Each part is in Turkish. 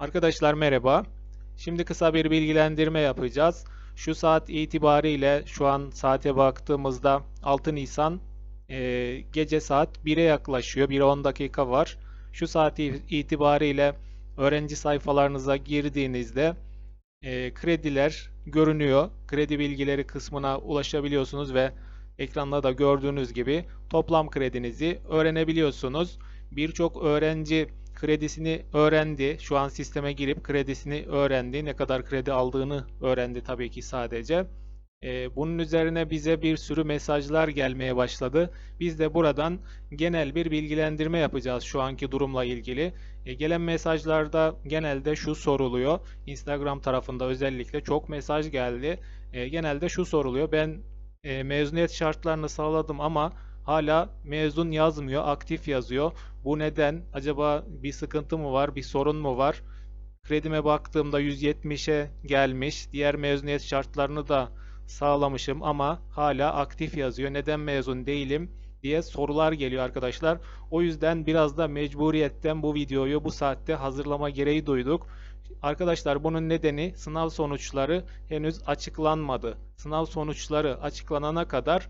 Arkadaşlar merhaba. Şimdi kısa bir bilgilendirme yapacağız. Şu saat itibariyle şu an saate baktığımızda 6 Nisan e, gece saat 1'e yaklaşıyor. 1'e 10 dakika var. Şu saat itibariyle öğrenci sayfalarınıza girdiğinizde e, krediler görünüyor. Kredi bilgileri kısmına ulaşabiliyorsunuz ve ekranda da gördüğünüz gibi toplam kredinizi öğrenebiliyorsunuz. Birçok öğrenci kredisini öğrendi. Şu an sisteme girip kredisini öğrendi. Ne kadar kredi aldığını öğrendi tabii ki sadece. Ee, bunun üzerine bize bir sürü mesajlar gelmeye başladı. Biz de buradan genel bir bilgilendirme yapacağız şu anki durumla ilgili. E, gelen mesajlarda genelde şu soruluyor. Instagram tarafında özellikle çok mesaj geldi. E, genelde şu soruluyor. Ben e, mezuniyet şartlarını sağladım ama hala mezun yazmıyor, aktif yazıyor. Bu neden? Acaba bir sıkıntı mı var, bir sorun mu var? Kredime baktığımda 170'e gelmiş. Diğer mezuniyet şartlarını da sağlamışım ama hala aktif yazıyor. Neden mezun değilim diye sorular geliyor arkadaşlar. O yüzden biraz da mecburiyetten bu videoyu bu saatte hazırlama gereği duyduk. Arkadaşlar bunun nedeni sınav sonuçları henüz açıklanmadı. Sınav sonuçları açıklanana kadar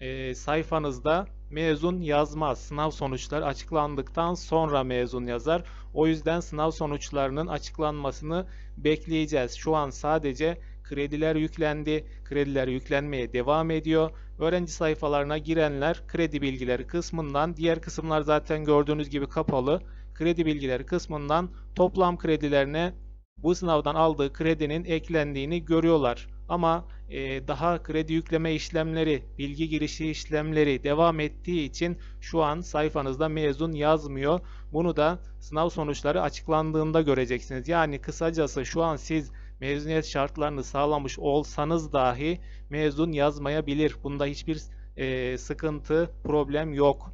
e, sayfanızda mezun yazmaz. Sınav sonuçları açıklandıktan sonra mezun yazar. O yüzden sınav sonuçlarının açıklanmasını bekleyeceğiz. Şu an sadece krediler yüklendi. Krediler yüklenmeye devam ediyor. Öğrenci sayfalarına girenler kredi bilgileri kısmından, diğer kısımlar zaten gördüğünüz gibi kapalı. Kredi bilgileri kısmından toplam kredilerine bu sınavdan aldığı kredinin eklendiğini görüyorlar. Ama e, daha kredi yükleme işlemleri, bilgi girişi işlemleri devam ettiği için şu an sayfanızda mezun yazmıyor. Bunu da sınav sonuçları açıklandığında göreceksiniz. Yani kısacası şu an siz mezuniyet şartlarını sağlamış olsanız dahi mezun yazmayabilir. Bunda hiçbir e, sıkıntı, problem yok.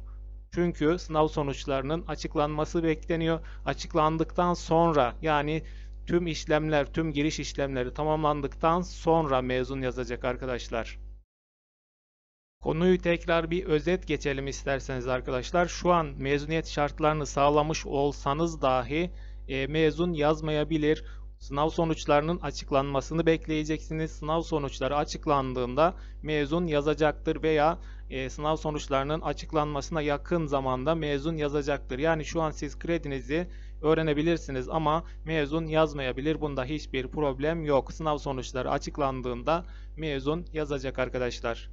Çünkü sınav sonuçlarının açıklanması bekleniyor. Açıklandıktan sonra yani tüm işlemler, tüm giriş işlemleri tamamlandıktan sonra mezun yazacak arkadaşlar. Konuyu tekrar bir özet geçelim isterseniz arkadaşlar. Şu an mezuniyet şartlarını sağlamış olsanız dahi e, mezun yazmayabilir. Sınav sonuçlarının açıklanmasını bekleyeceksiniz. Sınav sonuçları açıklandığında mezun yazacaktır veya e, sınav sonuçlarının açıklanmasına yakın zamanda mezun yazacaktır. Yani şu an siz kredinizi öğrenebilirsiniz ama mezun yazmayabilir. Bunda hiçbir problem yok. Sınav sonuçları açıklandığında mezun yazacak arkadaşlar.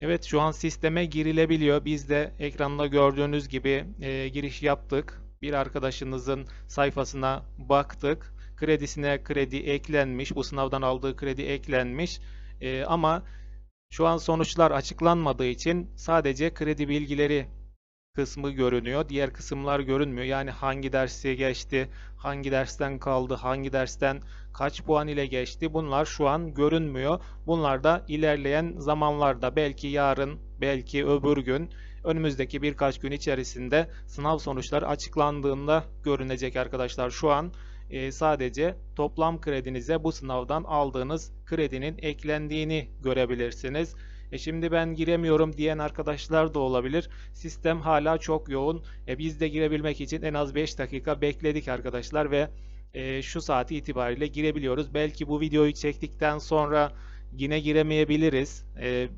Evet şu an sisteme girilebiliyor. Biz de ekranda gördüğünüz gibi e, giriş yaptık. Bir arkadaşınızın sayfasına baktık. Kredisine kredi eklenmiş. Bu sınavdan aldığı kredi eklenmiş. E, ama şu an sonuçlar açıklanmadığı için sadece kredi bilgileri kısmı görünüyor. Diğer kısımlar görünmüyor. Yani hangi dersi geçti, hangi dersten kaldı, hangi dersten kaç puan ile geçti bunlar şu an görünmüyor. Bunlar da ilerleyen zamanlarda belki yarın, belki öbür gün önümüzdeki birkaç gün içerisinde sınav sonuçları açıklandığında görünecek arkadaşlar. Şu an e, sadece toplam kredinize bu sınavdan aldığınız kredinin eklendiğini görebilirsiniz. E şimdi ben giremiyorum diyen arkadaşlar da olabilir. Sistem hala çok yoğun. E biz de girebilmek için en az 5 dakika bekledik arkadaşlar ve e, şu saat itibariyle girebiliyoruz. Belki bu videoyu çektikten sonra yine giremeyebiliriz. E,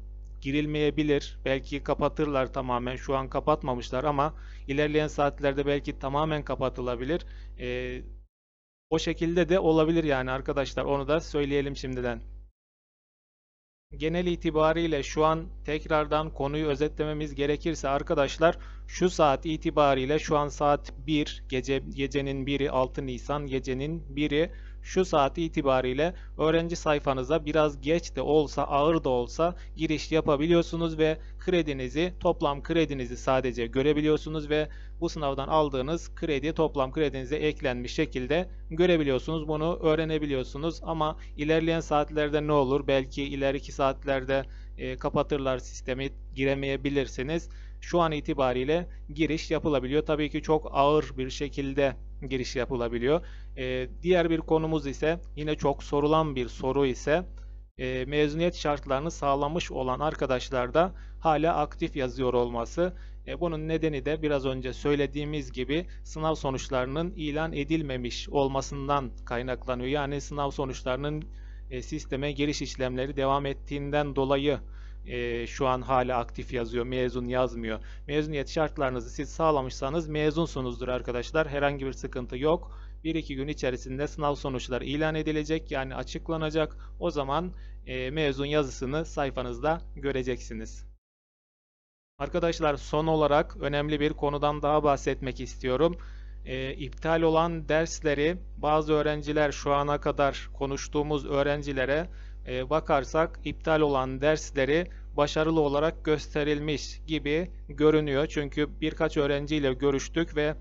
girilmeyebilir. Belki kapatırlar tamamen. Şu an kapatmamışlar ama ilerleyen saatlerde belki tamamen kapatılabilir. E, o şekilde de olabilir yani arkadaşlar. Onu da söyleyelim şimdiden. Genel itibariyle şu an tekrardan konuyu özetlememiz gerekirse arkadaşlar şu saat itibariyle şu an saat 1 gece gecenin 1'i 6 Nisan gecenin 1'i şu saat itibariyle öğrenci sayfanıza biraz geç de olsa ağır da olsa giriş yapabiliyorsunuz ve kredinizi toplam kredinizi sadece görebiliyorsunuz ve bu sınavdan aldığınız kredi toplam kredinize eklenmiş şekilde görebiliyorsunuz. Bunu öğrenebiliyorsunuz ama ilerleyen saatlerde ne olur? Belki ileriki saatlerde e, kapatırlar sistemi giremeyebilirsiniz. Şu an itibariyle giriş yapılabiliyor. Tabii ki çok ağır bir şekilde giriş yapılabiliyor. E, diğer bir konumuz ise yine çok sorulan bir soru ise e, mezuniyet şartlarını sağlamış olan arkadaşlarda hala aktif yazıyor olması. E, bunun nedeni de biraz önce söylediğimiz gibi sınav sonuçlarının ilan edilmemiş olmasından kaynaklanıyor. Yani sınav sonuçlarının e, sisteme giriş işlemleri devam ettiğinden dolayı e, şu an hala aktif yazıyor, mezun yazmıyor. Mezuniyet şartlarınızı siz sağlamışsanız mezunsunuzdur arkadaşlar. Herhangi bir sıkıntı yok. 1-2 gün içerisinde sınav sonuçları ilan edilecek yani açıklanacak. O zaman e, mezun yazısını sayfanızda göreceksiniz. Arkadaşlar son olarak önemli bir konudan daha bahsetmek istiyorum. E, iptal olan dersleri bazı öğrenciler şu ana kadar konuştuğumuz öğrencilere bakarsak iptal olan dersleri başarılı olarak gösterilmiş gibi görünüyor. Çünkü birkaç öğrenciyle görüştük ve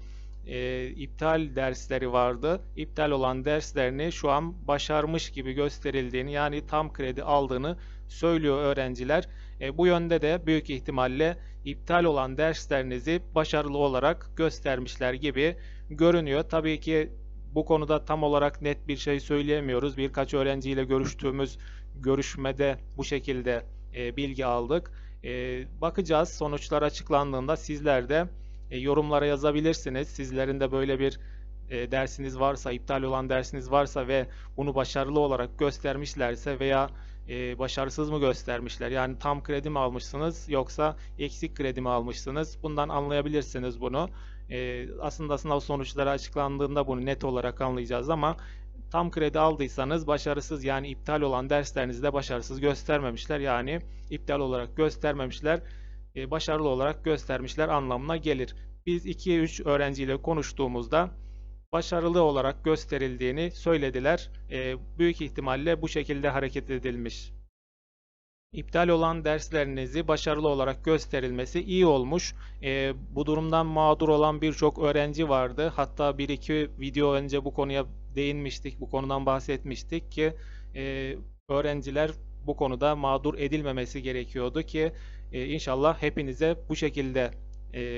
e, iptal dersleri vardı. İptal olan derslerini şu an başarmış gibi gösterildiğini yani tam kredi aldığını söylüyor öğrenciler. E, bu yönde de büyük ihtimalle iptal olan derslerinizi başarılı olarak göstermişler gibi görünüyor. Tabii ki bu konuda tam olarak net bir şey söyleyemiyoruz. Birkaç öğrenciyle görüştüğümüz görüşmede bu şekilde e, bilgi aldık. E, bakacağız sonuçlar açıklandığında sizler de e, yorumlara yazabilirsiniz. Sizlerin de böyle bir e, dersiniz varsa, iptal olan dersiniz varsa ve bunu başarılı olarak göstermişlerse veya e, başarısız mı göstermişler? Yani tam kredi mi almışsınız yoksa eksik kredi mi almışsınız? Bundan anlayabilirsiniz bunu. E, aslında sınav sonuçları açıklandığında bunu net olarak anlayacağız ama tam kredi aldıysanız başarısız yani iptal olan derslerinizde başarısız göstermemişler. Yani iptal olarak göstermemişler, e, başarılı olarak göstermişler anlamına gelir. Biz 2-3 öğrenciyle konuştuğumuzda başarılı olarak gösterildiğini söylediler. E, büyük ihtimalle bu şekilde hareket edilmiş. İptal olan derslerinizi başarılı olarak gösterilmesi iyi olmuş. E, bu durumdan mağdur olan birçok öğrenci vardı. Hatta bir iki video önce bu konuya değinmiştik, bu konudan bahsetmiştik ki e, öğrenciler bu konuda mağdur edilmemesi gerekiyordu ki e, inşallah hepinize bu şekilde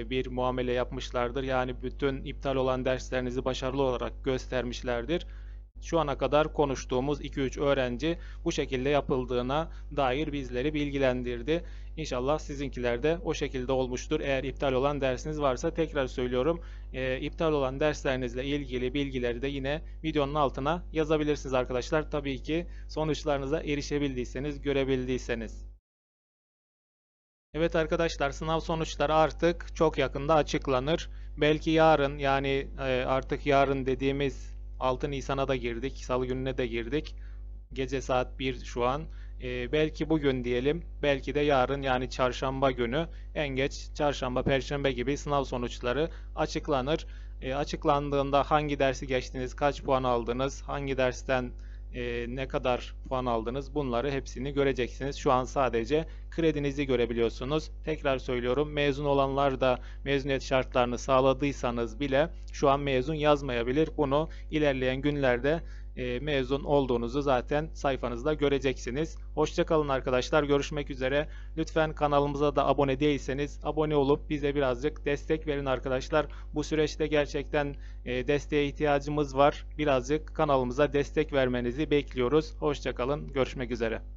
bir muamele yapmışlardır. Yani bütün iptal olan derslerinizi başarılı olarak göstermişlerdir. Şu ana kadar konuştuğumuz 2-3 öğrenci bu şekilde yapıldığına dair bizleri bilgilendirdi. İnşallah sizinkiler de o şekilde olmuştur. Eğer iptal olan dersiniz varsa tekrar söylüyorum. E, iptal olan derslerinizle ilgili bilgileri de yine videonun altına yazabilirsiniz arkadaşlar. Tabii ki sonuçlarınıza erişebildiyseniz, görebildiyseniz. Evet arkadaşlar sınav sonuçları artık çok yakında açıklanır. Belki yarın yani e, artık yarın dediğimiz 6 Nisan'a da girdik. Salı gününe de girdik. Gece saat 1 şu an. E, belki bugün diyelim. Belki de yarın yani çarşamba günü en geç çarşamba, perşembe gibi sınav sonuçları açıklanır. E, açıklandığında hangi dersi geçtiniz, kaç puan aldınız, hangi dersten e, ne kadar puan aldınız bunları hepsini göreceksiniz. Şu an sadece kredinizi görebiliyorsunuz. Tekrar söylüyorum mezun olanlar da mezuniyet şartlarını sağladıysanız bile şu an mezun yazmayabilir. Bunu ilerleyen günlerde e, mezun olduğunuzu zaten sayfanızda göreceksiniz. Hoşçakalın arkadaşlar. Görüşmek üzere. Lütfen kanalımıza da abone değilseniz abone olup bize birazcık destek verin arkadaşlar. Bu süreçte gerçekten e, desteğe ihtiyacımız var. Birazcık kanalımıza destek vermenizi bekliyoruz. Hoşçakalın. Görüşmek üzere.